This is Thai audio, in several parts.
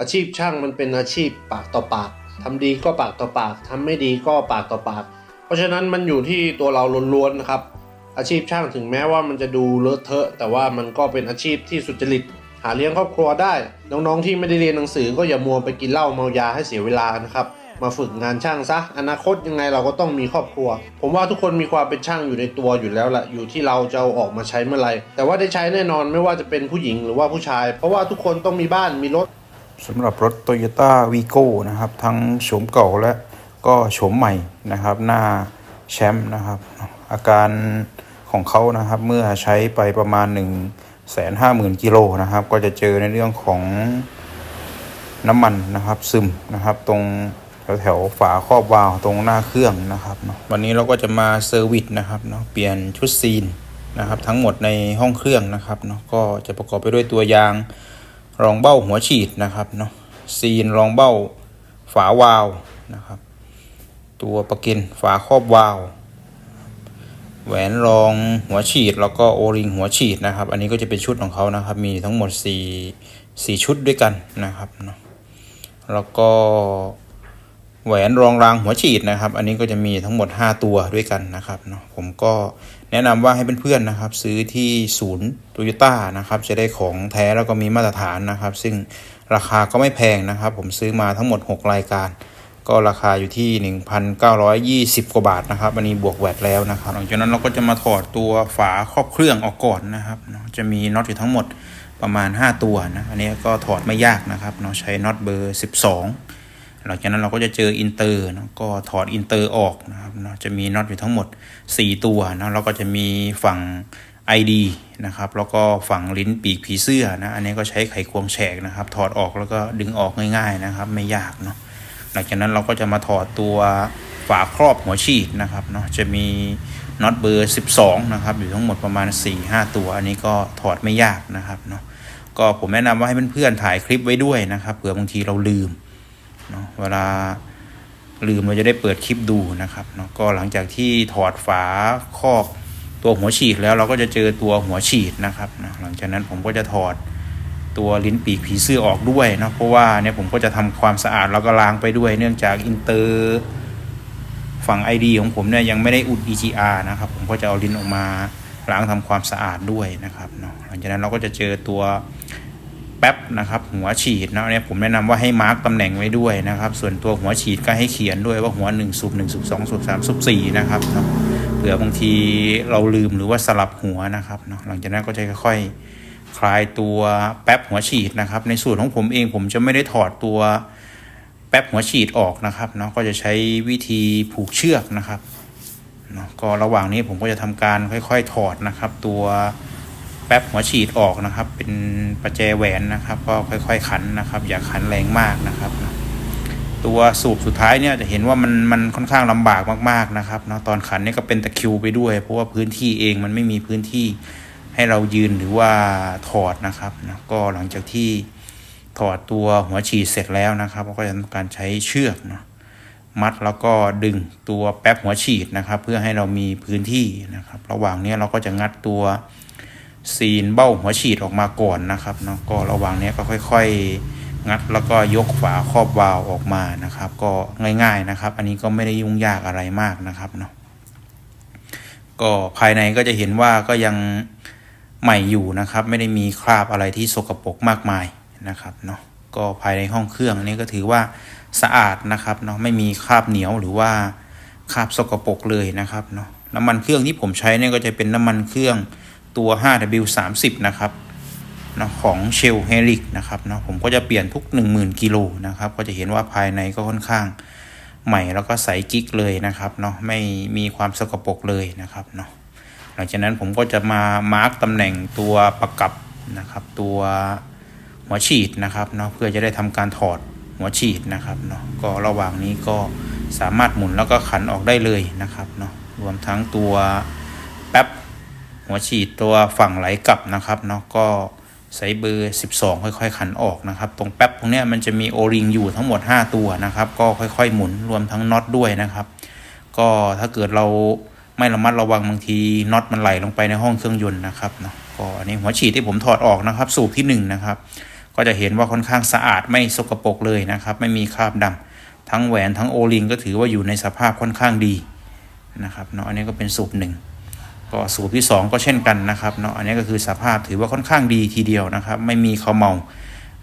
อาชีพช่างมันเป็นอาชีพปากต่อปากทำดีก็ปากต่อปากทำไม่ดีก็ปากต่อปาก เพราะฉะนั้นมันอยู่ที่ตัวเราล้วนๆนะครับ อาชีพช่างถึงแม้ว่ามันจะดูเลอะเทอะ แต่ว่ามันก็เป็นอาชีพที่สุจริต หาเลี้ยงครอบครัวได้ น้องๆที่ไม่ได้เรียนหนังสือก็อย่ามัวไปกินเหล้าเมายาให้เสียเวลานะครับมาฝึกงานช่างซะ อนาคตยังไงเราก็ต้องมีครอบครัว ผมว่าทุกคนมีความเป็นช่างอยู่ในตัวอยู่แล้วแหละอยู่ที่เราจะเอาออกมาใช้เมื่อไหร่แต่ว่าได้ใช้แน่นอนไม่ว่าจะเป็นผู้หญิงหรือว่าผู้ชาย เพราะว่าทุกคนต้องมีบ้านมีรถ สำหรับรถ Toyota v i g o นะครับ ทั้งโฉมเก่าและก็โฉมใหม่นะครับ หน้าแชมป์นะครับ อาการของเขานะครับเมื่อใช้ไปประมาณ 1 5 0 0 0 0กิโลนะครับ ก็จะเจอในเรื่องของน้ำมันนะครับ ซึมนะครับ ตรงแถวแถวๆฝาครอบวาล์วตรงหน้าเครื่องนะครับเนาะวันนี้เราก็จะมาเซอร์วิสนะครับเนาะเปลี่ยนชุดซีนนะครับ ทั้งหมดในห้องเครื่องนะครับเนาะก็จะประกอบไปด้วยตัวยาง รองเบ้าหัวฉีดนะครับเนาะซีนรองเบ้าฝาวาลนะครับ ตัวประกินฝาครอบวาลแหวนรองหัวฉีดแล้วก็โอริงหัวฉีดนะครับ อันนี้ก็จะเป็นชุดของเขานะครับ มีทั้งหมด4 4ชุดด้วยกันนะครับเนาะแล้วก็ แหวนรองรางหัวฉีดนะครับ อันนี้ก็จะมีทั้งหมด 5 ตัวด้วยกันนะครับเนาะผมก็แนะนำว่าให้เพื่อนๆนะครับ ซื้อที่ศูนย์โตโยต้านะครับจะได้ของแท้แล้วก็มีมาตรฐานนะครับ ซึ่งราคาก็ไม่แพงนะครับ ผมซื้อมาทั้งหมด 6 รายการ ก็ราคาอยู่ที่ 1,920 กว่าบาทนะครับอันนี้บวกแวดแล้วนะครับหลังจากนั้นเราก็จะมาถอดตัวฝาครอบเครื่องออกก่อนนะครับเนาะจะมีน็อตอยู่ทั้งหมดประมาณ 5 ตัวนะอันนี้ก็ถอดไม่ยากนะครับเนาะใช้น็อตเบอร์ 12 หลังจากนั้นเราก็จะเจออินเตอร์นะก็ถอดอินเตอร์ออกนะครับเนาะจะมีน็อตอยู่ทั้งหมด 4 ตัวนะแล้วก็จะมีฝั่ง ID นะครับ แล้วก็ฝั่งลิ้นปีกผีเสื้อนะ อันนี้ก็ใช้ไขควงแฉกนะครับ ถอดออกแล้วก็ดึงออกง่ายๆนะครับ ไม่ยากเนาะ หลังจากนั้นเราก็จะมาถอดตัวฝาครอบหัวฉีดนะครับเนาะ จะมีน็อตเบอร์ 12 นะครับ อยู่ทั้งหมดประมาณ 4-5 ตัว อันนี้ก็ถอดไม่ยากนะครับเนาะ ก็ผมแนะนำว่าให้เพื่อนๆถ่ายคลิปไว้ด้วยนะครับ เผื่อบางทีเราลืม เนาะเวลาลืมเราจะได้เปิดคลิปดูนะครับเนาะก็หลังจากที่ถอดฝาครอบตัวหัวฉีดแล้วเราก็จะเจอตัวหัวฉีดนะครับนะหลังจากนั้นผมก็จะถอดตัวลิ้นปีกผีเสื้อออกด้วยเนาะเพราะว่าเนี่ยผมก็จะทำความสะอาดแล้วก็ล้างไปด้วย เนื่องจากอินเตอร์ฝั่ง ID ของผมเนี่ยยังไม่ได้อุด EGR นะครับ ผมก็จะเอาลิ้นออกมาล้างทำความสะอาดด้วยนะครับเนาะหลังจากนั้นเราก็จะเจอตัว แป๊บนะครับหัวฉีดนะเนี่ยผมแนะนำว่าให้มาร์กตำแหน่งไว้ด้วยนะครับ ส่วนตัวหัวฉีดก็ให้เขียนด้วยว่าหัว1สูบ1สูบ2สูบ3สูบ4นะครับเนาะเผื่อบางทีเราลืมหรือว่าสลับหัวนะครับเนาะหลังจากนั้นก็จะค่อยๆคลายตัวแป๊บหัวฉีดนะครับ ในส่วนของผมเองผมจะไม่ได้ถอดตัวแป๊บหัวฉีดออกนะครับเนาะก็จะใช้วิธีผูกเชือกนะครับเนาะก็ระหว่างนี้ผมก็จะทำการค่อย ๆ ถอดนะครับ ตัว แป๊บหัวฉีดออกนะครับ เป็นประแจแหวนนะครับ ก็ค่อย ๆ ขันนะครับ อย่าขันแรงมากนะครับนะตัวสูบสุดท้ายเนี่ยจะเห็นว่ามันมันค่อนข้างลำบากมากๆนะครับเนาะตอนขันเนี่ยก็เป็นตะคิวไปด้วย เพราะว่าพื้นที่เองมันไม่มีพื้นที่ให้เรายืนหรือว่าถอดนะครับนะก็หลังจากที่ถอดตัวหัวฉีดเสร็จแล้วนะครับเราก็จะทำการใช้เชือกเนาะมัดแล้วก็ดึงตัวแป๊บหัวฉีดนะครับ เพื่อให้เรามีพื้นที่นะครับ ระหว่างนี้เราก็จะงัดตัว ซีนเบ้าหัวฉีดออกมาก่อนนะครับเนาะก็ระหว่างนี้ก็ค่อย ๆ งัดแล้วก็ยกฝาครอบวาล์วออกมานะครับ ก็ง่าย ๆนะครับ อันนี้ก็ไม่ได้ยุ่งยากอะไรมากนะครับเนาะก็ภายในก็จะเห็นว่าก็ยังใหม่อยู่นะครับ ไม่ได้มีคราบอะไรที่สกปรกมากมายนะครับเนาะก็ภายในห้องเครื่องนนี้ก็ถือว่าสะอาดนะครับเนาะไม่มีคราบเหนียวหรือว่าคราบสกปรกเลยนะครับเนาะน้ำมันเครื่องที่ผมใช้เนี่ยก็จะเป็นน้ำมันเครื่อง ตัว 5W30 นะครับนะของเชลเฮลิกนะครับเนาะผมก็จะเปลี่ยนทุก 10,000 กิโลนะครับ ก็จะเห็นว่าภายในก็ค่อนข้างใหม่แล้วก็ใสกิ๊กเลยนะครับเนาะไม่มีความสกปรกเลยนะครับเนาะหลังจากนั้นผมก็จะมามาร์กตำแหน่งตัวประกับนะครับ ตัวหัวฉีดนะครับเนาะเพื่อจะได้ทำการถอดหัวฉีดนะครับเนาะก็ระหว่างนี้ก็สามารถหมุนแล้วก็ขันออกได้เลยนะครับเนาะรวมทั้งตัว หัวฉีดตัวฝั่งไหลกลับนะครับเนาะก็ใส่เบอร์ 12 ค่อยๆ ขันออกนะครับ ตรงแป๊บตรงเนี้ยมันจะมีโอริงอยู่ทั้งหมด 5 ตัวนะครับ ก็ค่อยๆ หมุนรวมทั้งน็อตด้วยนะครับ ก็ถ้าเกิดเราไม่ระมัดระวังบางทีน็อตมันไหลลงไปในห้องเครื่องยนต์นะครับเนาะก็อันนี้หัวฉีดที่ผมถอดออกนะครับ สูบที่ 1นงนะครับ ก็จะเห็นว่าค่อนข้างสะอาดไม่สกปรกเลยนะครับ ไม่มีคราบดำทั้งแหวนทั้งโอลิงก็ถือว่าอยู่ในสภาพค่อนข้างดีนะครับเนาะอันนี้ก็เป็นสูบหนึ่ง ก็สูบที่สองก็เช่นกันนะครับเนาะอันนี้ก็คือสภาพถือว่าค่อนข้างดีทีเดียวนะครับ ไม่มีเขาเมา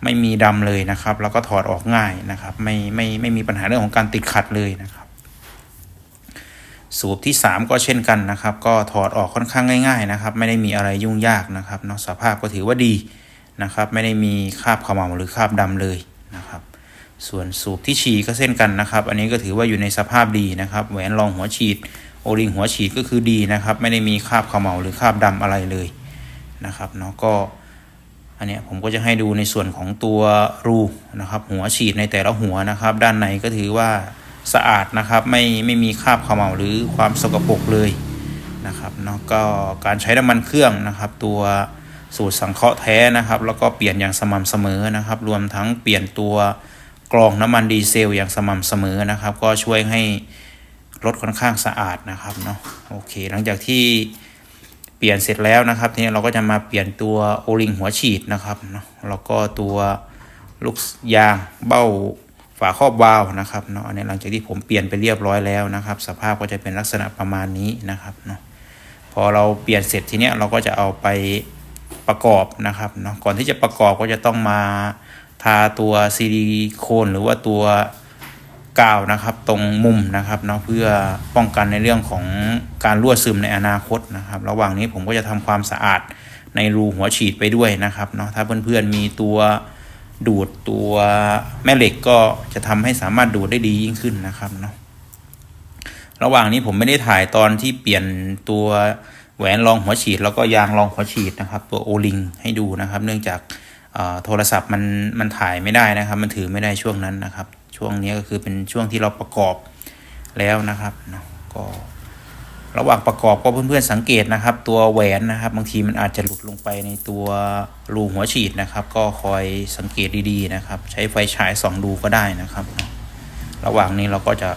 ไม่มีดำเลยนะครับ แล้วก็ถอดออกง่ายนะครับ ไม่ไม่ไม่มีปัญหาเรื่องของการติดขัดเลยนะครับ สูบที่ 3 ก็เช่นกันนะครับ ก็ถอดออกค่อนข้างง่าย ๆ นะครับ ไม่ได้มีอะไรยุ่งยากนะครับเนาะสภาพก็ถือว่าดีนะครับ ไม่ได้มีคราบขมเหลาหรือคราบดำเลยนะครับ ส่วนสูบที่ฉี่ก็เช่นกันนะครับ อันนี้ก็ถือว่าอยู่ในสภาพดีนะครับ แหวนรองหัวฉีด โอริงหัวฉีดก็คือดีนะครับ ไม่ได้มีคราบขมเหลาหรือคราบดำอะไรเลยนะครับเนาะก็อันเนี้ยผมก็จะให้ดูในส่วนของตัวรูนะครับ หัวฉีดในแต่ละหัวนะครับ ด้านในก็ถือว่าสะอาดนะครับ ไม่ไม่มีคราบเขม่าหรือความสกปรกเลยนะครับเนาะก็การใช้น้ำมันเครื่องนะครับ ตัวสูตรสังเคราะห์แท้นะครับ แล้วก็เปลี่ยนอย่างสม่ำเสมอนะครับ รวมทั้งเปลี่ยนตัวกรองน้ำมันดีเซลอย่างสม่ำเสมอนะครับ ก็ช่วยให้ รถค่อนข้างสะอาดนะครับเนาะโอเค หลังจากที่เปลี่ยนเสร็จแล้วนะครับทีนี้เราก็จะมาเปลี่ยนตัวโอลิงหัวฉีดนะครับเนาะแล้วก็ตัวลูกยางเบ้าฝาครอบวาล์วนะครับเนาะอันนี้หลังจากที่ผมเปลี่ยนไปเรียบร้อยแล้วนะครับ สภาพก็จะเป็นลักษณะประมาณนี้นะครับเนาะพอเราเปลี่ยนเสร็จทีเนี้ยเราก็จะเอาไปประกอบนะครับเนาะก่อนที่จะประกอบก็จะต้องมาทาตัวซิลิโคนหรือว่าตัว กาวนะครับ ตรงมุมนะครับเนาะเพื่อป้องกันในเรื่องของการรั่วซึมในอนาคตนะครับ ระหว่างนี้ผมก็จะทำความสะอาดในรูหัวฉีดไปด้วยนะครับเนาะถ้าเพื่อนๆมีตัวดูดตัวแม่เหล็กก็จะทำให้สามารถดูดได้ดียิ่งขึ้นนะครับเนาะระหว่างนี้ผมไม่ได้ถ่ายตอนที่เปลี่ยนตัวแหวนรองหัวฉีด แล้วก็ยางรองหัวฉีดนะครับ ตัวโอลิงให้ดูนะครับ เนื่องจากโทรศัพท์มันมันถ่ายไม่ได้นะครับ มันถือไม่ได้ช่วงนั้นนะครับ ช่วงนี้ก็คือเป็นช่วงที่เราประกอบแล้วนะครับเนาะก็ระหว่างประกอบก็เพื่อนๆสังเกตนะครับ ตัวแหวนนะครับ บางทีมันอาจจะหลุดลงไปในตัวรูหัวฉีดนะครับ ก็คอยสังเกตดีๆนะครับ ใช้ไฟฉายส่องดูก็ได้นะครับ ระหว่างนี้เราก็จะ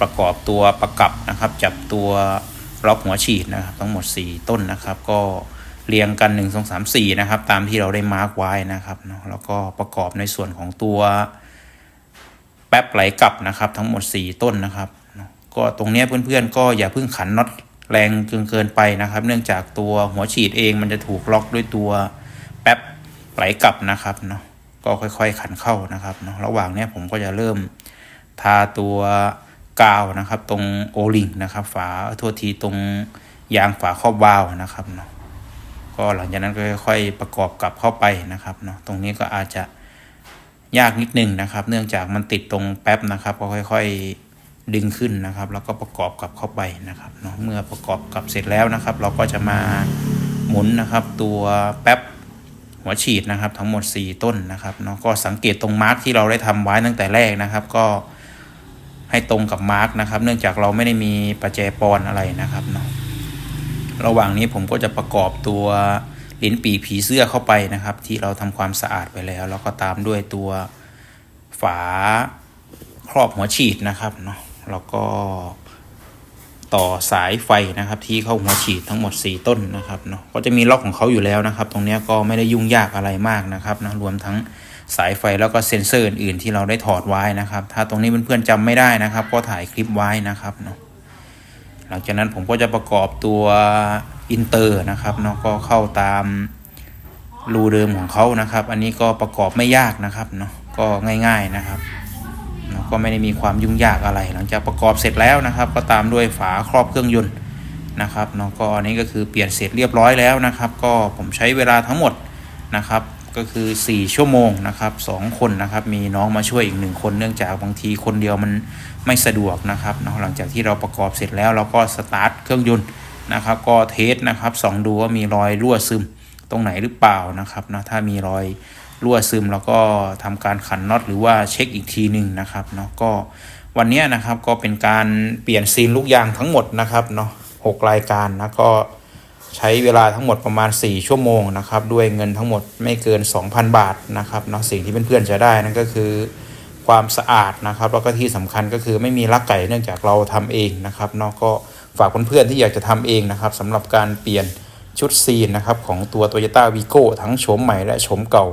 ประกอบตัวประกับนะครับ จับตัวล็อกหัวฉีดนะครับ ทั้งหมด 4 ต้นนะครับ ก็เรียงกัน 1 2 3 4 นะครับ ตามที่เราได้มาร์กไว้นะครับแล้วก็ประกอบในส่วนของตัว แป๊บไหลกลับนะครับ ทั้งหมด 4 ต้นนะครับ ก็ตรงนี้เพื่อนๆ ก็อย่าเพิ่งขันน็อตแรงจนเกินไปนะครับ เนื่องจากตัวหัวฉีดเองมันจะถูกล็อกด้วยตัวแป๊บไหลกลับนะครับเนาะก็ค่อยๆขันเข้านะครับเนาะระหว่างนี้ผมก็จะเริ่มทาตัวกาวนะครับ ตรงโอลิงนะครับ ฝาโทษทีตรงยางฝาครอบวาล์วนะครับเนาะก็หลังจากนั้นก็ค่อยๆประกอบกลับเข้าไปนะครับเนาะตรงนี้ก็อาจจะ ยากนิดนึงนะครับ เนื่องจากมันติดตรงแป๊บนะครับ ก็ค่อยๆดึงขึ้นนะครับ แล้วก็ประกอบกลับเข้าไปนะครับเนาะเมื่อประกอบกลับเสร็จแล้วนะครับ เราก็จะมาหมุนนะครับ ตัวแป๊บหัวฉีดนะครับ ทั้งหมด 4 ต้นนะครับเนาะก็สังเกตตรงมาร์กที่เราได้ทำไว้ตั้งแต่แรกนะครับ ก็ให้ตรงกับมาร์กนะครับ เนื่องจากเราไม่ได้มีประแจปอนอะไรนะครับเนาะระหว่างนี้ผมก็จะประกอบตัว ลิ้นปีผีเสื้อเข้าไปนะครับ ที่เราทำความสะอาดไปแล้ว แล้วก็ตามด้วยตัวฝาครอบหัวฉีดนะครับเนาะแล้วก็ต่อสายไฟนะครับ ที่เข้าหัวฉีดทั้งหมด 4 ต้นนะครับเนาะก็จะมีล็อกของเขาอยู่แล้วนะครับ ตรงนี้ก็ไม่ได้ยุ่งยากอะไรมากนะครับนะรวมทั้งสายไฟแล้วก็เซ็นเซอร์อื่นๆที่เราได้ถอดไว้นะครับ ถ้าตรงนี้เพื่อนๆจำไม่ได้นะครับ ก็ถ่ายคลิปไว้นะครับเนาะ หลังจากนั้นผมก็จะประกอบตัวอินเตอร์นะครับเนาะก็เข้าตามรูเดิมของเขานะครับ อันนี้ก็ประกอบไม่ยากนะครับเนาะก็ง่ายๆนะครับเนาะก็ไม่ได้มีความยุ่งยากอะไร หลังจากประกอบเสร็จแล้วนะครับ ก็ตามด้วยฝาครอบเครื่องยนต์นะครับเนาะก็อันนี้ก็คือเปลี่ยนเสร็จเรียบร้อยแล้วนะครับ ก็ผมใช้เวลาทั้งหมดนะครับ ก็คือ 4 ชั่วโมงนะครับ2คนนะครับ มีน้องมาช่วยอีกหนึ่งคนเนื่องจากบางทีคนเดียวมันไม่สะดวกนะครับเนาะหลังจากที่เราประกอบเสร็จแล้วเราก็สตาร์ทเครื่องยนต์นะครับ ก็เทสนะครับส่องดูว่ามีรอยรั่วซึมตรงไหนหรือเปล่านะครับเนาะถ้ามีรอยรั่วซึมเราก็ทำการขันน็อตหรือว่าเช็คอีกทีหนึ่งนะครับเนาะก็วันนี้นะครับก็เป็นการเปลี่ยนซีนลูกยางทั้งหมดนะครับเนาะหกรายการนะก็ ใช้เวลาทั้งหมดประมาณ 4 ชั่วโมงนะครับด้วยเงินทั้งหมดไม่เกิน 2,000 บาทนะครับเนาะสิ่งที่เพื่อนๆจะได้นั่นก็คือความสะอาดนะครับแล้วก็ที่สำคัญก็คือไม่มีลักไก่เนื่องจากเราทำเองนะครับเนาะก็ฝากเพื่อนๆที่อยากจะทำเองนะครับสำหรับการเปลี่ยนชุดซีนนะครับของตัว Toyota Vigo ทั้งโฉมใหม่และโฉมเก่า